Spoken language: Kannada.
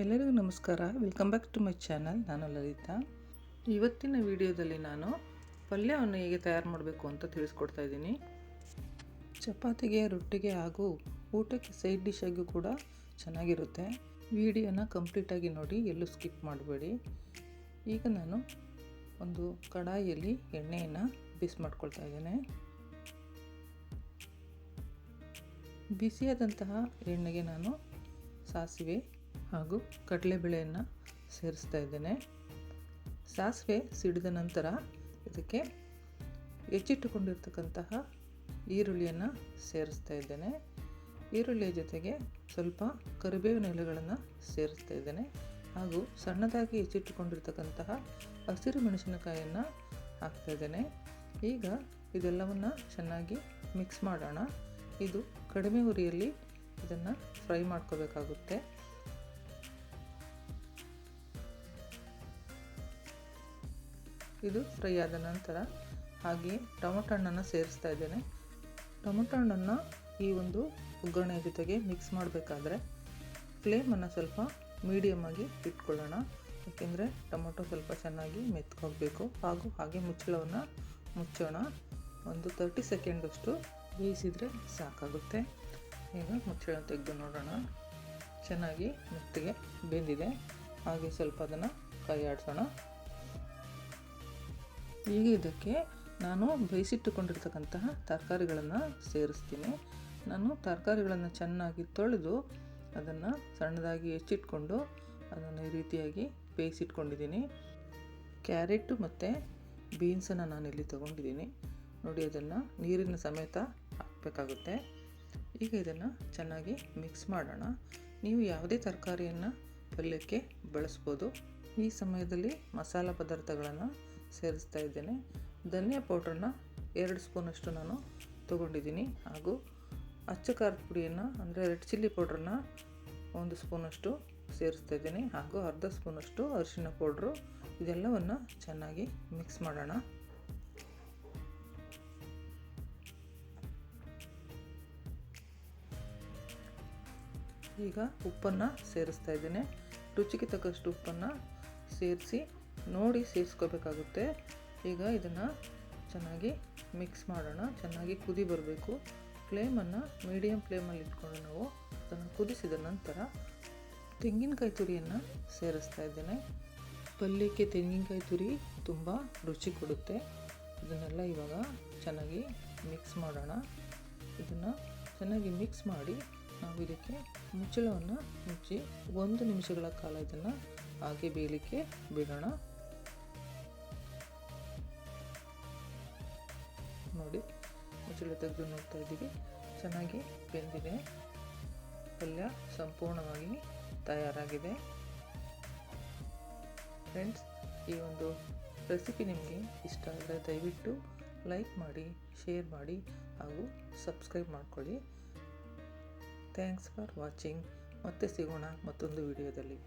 ಎಲ್ಲರಿಗೂ ನಮಸ್ಕಾರ. Welcome back to my channel ನಾನು ಲಲಿತಾ. ಇವತ್ತಿನ ವಿಡಿಯೋದಲ್ಲಿ ನಾನು ಪಲ್ಯವನ್ನು ಹೇಗೆ ತಯಾರು ಮಾಡಬೇಕು ಅಂತ ತಿಳಿಸ್ಕೊಡ್ತಾ ಇದ್ದೀನಿ. ಚಪಾತಿಗೆ, ರೊಟ್ಟಿಗೆ ಹಾಗೂ ಊಟಕ್ಕೆ ಸೈಡ್ ಡಿಶ್ ಆಗಿ ಕೂಡ ಚೆನ್ನಾಗಿರುತ್ತೆ. ವಿಡಿಯೋನ ಕಂಪ್ಲೀಟಾಗಿ ನೋಡಿ, ಎಲ್ಲೂ ಸ್ಕಿಪ್ ಮಾಡಬೇಡಿ. ಈಗ ನಾನು ಒಂದು ಕಡಾಯಿಯಲ್ಲಿ ಎಣ್ಣೆಯನ್ನು ಬಿಸಿ ಮಾಡ್ಕೊಳ್ತಾ ಇದ್ದೇನೆ. ಬಿಸಿಯಾದಂತಹ ಎಣ್ಣೆಗೆ ನಾನು ಸಾಸಿವೆ ಹಾಗೂ ಕಡಲೆಬೇಳೆಯನ್ನು ಸೇರಿಸ್ತಾ ಇದ್ದೇನೆ. ಸಾಸಿವೆ ಸಿಡಿದ ನಂತರ ಇದಕ್ಕೆ ಹೆಚ್ಚಿಟ್ಟುಕೊಂಡಿರ್ತಕ್ಕಂತಹ ಈರುಳ್ಳಿಯನ್ನು ಸೇರಿಸ್ತಾ ಇದ್ದೇನೆ. ಈರುಳ್ಳಿಯ ಜೊತೆಗೆ ಸ್ವಲ್ಪ ಕರಿಬೇವಿನ ಎಲೆಗಳನ್ನು ಸೇರಿಸ್ತಾ ಇದ್ದೇನೆ. ಹಾಗೂ ಸಣ್ಣದಾಗಿ ಹೆಚ್ಚಿಟ್ಟುಕೊಂಡಿರ್ತಕ್ಕಂತಹ ಹಸಿರು ಮೆಣಸಿನಕಾಯಿಯನ್ನು ಹಾಕ್ತಾ ಇದ್ದೇನೆ. ಈಗ ಇದೆಲ್ಲವನ್ನು ಚೆನ್ನಾಗಿ ಮಿಕ್ಸ್ ಮಾಡೋಣ. ಇದು ಕಡಿಮೆ ಉರಿಯಲ್ಲಿ ಇದನ್ನು ಫ್ರೈ ಮಾಡ್ಕೋಬೇಕಾಗುತ್ತೆ. ಇದು ಫ್ರೈ ಆದ ನಂತರ ಹಾಗೆ ಟೊಮೊಟೊ ಹಣ್ಣನ್ನು ಸೇರಿಸ್ತಾ ಇದ್ದೇನೆ. ಟೊಮೊಟೊ ಹಣ್ಣನ್ನು ಈ ಒಂದು ಒಗ್ಗರಣೆ ಜೊತೆಗೆ ಮಿಕ್ಸ್ ಮಾಡಬೇಕಾದ್ರೆ ಫ್ಲೇಮನ್ನು ಸ್ವಲ್ಪ ಮೀಡಿಯಮ್ ಆಗಿ ಇಟ್ಕೊಳ್ಳೋಣ. ಏಕೆಂದರೆ ಟೊಮೊಟೊ ಸ್ವಲ್ಪ ಚೆನ್ನಾಗಿ ಮೆತ್ಕೋಗಬೇಕು ಹಾಗೂ ಹಾಗೆ ಮುಚ್ಚಳವನ್ನು ಮುಚ್ಚೋಣ. ಒಂದು ತರ್ಟಿ ಸೆಕೆಂಡಷ್ಟು ಬೇಯಿಸಿದರೆ ಸಾಕಾಗುತ್ತೆ. ಈಗ ಮುಚ್ಚಳ ತೆಗೆದು ನೋಡೋಣ. ಚೆನ್ನಾಗಿ ಮೆತ್ತಗೆ ಬೆಂದಿದೆ. ಹಾಗೆ ಸ್ವಲ್ಪ ಅದನ್ನು ಕೈ ಆಡಿಸೋಣ ಈಗ ಇದಕ್ಕೆ ನಾನು ಬೇಯಿಸಿಟ್ಟುಕೊಂಡಿರ್ತಕ್ಕಂತಹ ತರಕಾರಿಗಳನ್ನು ಸೇರಿಸ್ತೀನಿ. ನಾನು ತರಕಾರಿಗಳನ್ನು ಚೆನ್ನಾಗಿ ತೊಳೆದು ಅದನ್ನು ಸಣ್ಣದಾಗಿ ಹೆಚ್ಚಿಟ್ಕೊಂಡು ಅದನ್ನು ಈ ರೀತಿಯಾಗಿ ಬೇಯಿಸಿಟ್ಕೊಂಡಿದ್ದೀನಿ. ಕ್ಯಾರೆಟು ಮತ್ತು ಬೀನ್ಸನ್ನು ಇಲ್ಲಿ ತೊಗೊಂಡಿದ್ದೀನಿ. ನೋಡಿ, ಅದನ್ನು ನೀರಿನ ಸಮೇತ ಹಾಕಬೇಕಾಗುತ್ತೆ. ಈಗ ಇದನ್ನು ಚೆನ್ನಾಗಿ ಮಿಕ್ಸ್ ಮಾಡೋಣ. ನೀವು ಯಾವುದೇ ತರಕಾರಿಯನ್ನು ಪಲ್ಯಕ್ಕೆ ಬಳಸ್ಬೋದು. ಈ ಸಮಯದಲ್ಲಿ ಮಸಾಲ ಪದಾರ್ಥಗಳನ್ನು ಸೇರಿಸ್ತಾ ಇದ್ದೇನೆ. ಧನಿಯಾ ಪೌಡ್ರನ್ನ ಎರಡು ಸ್ಪೂನಷ್ಟು ನಾನು ತೊಗೊಂಡಿದ್ದೀನಿ. ಹಾಗೂ ಅಚ್ಚ ಖಾರದ ಪುಡಿಯನ್ನು, ಅಂದರೆ ರೆಡ್ ಚಿಲ್ಲಿ ಪೌಡ್ರನ್ನ ಒಂದು ಸ್ಪೂನಷ್ಟು ಸೇರಿಸ್ತಾ ಇದ್ದೀನಿ. ಹಾಗೂ ಅರ್ಧ ಸ್ಪೂನಷ್ಟು ಅರಿಶಿನ ಪೌಡ್ರು. ಇದೆಲ್ಲವನ್ನು ಚೆನ್ನಾಗಿ ಮಿಕ್ಸ್ ಮಾಡೋಣ. ಈಗ ಉಪ್ಪನ್ನು ಸೇರಿಸ್ತಾ ಇದ್ದೇನೆ. ರುಚಿಗೆ ತಕ್ಕಷ್ಟು ಉಪ್ಪನ್ನು ಸೇರಿಸಿ ನೋಡಿ ಸೇರಿಸ್ಕೋಬೇಕಾಗುತ್ತೆ. ಈಗ ಇದನ್ನು ಚೆನ್ನಾಗಿ ಮಿಕ್ಸ್ ಮಾಡೋಣ. ಚೆನ್ನಾಗಿ ಕುದಿ ಬರಬೇಕು. ಫ್ಲೇಮನ್ನು ಮೀಡಿಯಂ ಫ್ಲೇಮಲ್ಲಿ ಇಟ್ಕೊಂಡು ನಾವು ಅದನ್ನು ಕುದಿಸಿದ ನಂತರ ತೆಂಗಿನಕಾಯಿ ತುರಿಯನ್ನು ಸೇರಿಸ್ತಾ ಇದ್ದೇನೆ. ಪಲ್ಯಕ್ಕೆ ತೆಂಗಿನಕಾಯಿ ತುರಿ ತುಂಬ ರುಚಿ ಕೊಡುತ್ತೆ. ಇದನ್ನೆಲ್ಲ ಇವಾಗ ಚೆನ್ನಾಗಿ ಮಿಕ್ಸ್ ಮಾಡೋಣ. ಇದನ್ನು ಚೆನ್ನಾಗಿ ಮಿಕ್ಸ್ ಮಾಡಿ ನಾವು ಇದಕ್ಕೆ ಮುಚ್ಚಳವನ್ನು ಮುಚ್ಚಿ ಒಂದು ನಿಮಿಷಗಳ ಕಾಲ ಇದನ್ನು ಹಾಗೆ ಬೇಯಲಿಕ್ಕೆ ಬಿಡೋಣ. ನೋಡಿ. ಮುಚ್ಚಳ ತೆಗೆದು ನೋಡ್ತಾ ಇದ್ದೀವಿ. ಚೆನ್ನಾಗಿ ಬೆಂದಿದೆ. ಪಲ್ಯ ಸಂಪೂರ್ಣವಾಗಿ ತಯಾರಾಗಿದೆ. ಫ್ರೆಂಡ್ಸ್ ಈ ಒಂದು ರೆಸಿಪಿ ನಿಮಗೆ ಇಷ್ಟ ಆದರೆ ದಯವಿಟ್ಟು ಲೈಕ್ ಮಾಡಿ ಶೇರ್ ಮಾಡಿ ಹಾಗೂ ಸಬ್ಸ್ಕ್ರೈಬ್ ಮಾಡಿಕೊಳ್ಳಿ. ಥ್ಯಾಂಕ್ಸ್ ಫಾರ್ ವಾಚಿಂಗ್ ಮತ್ತೆ ಸಿಗೋಣ ಮತ್ತೊಂದು ವಿಡಿಯೋದಲ್ಲಿ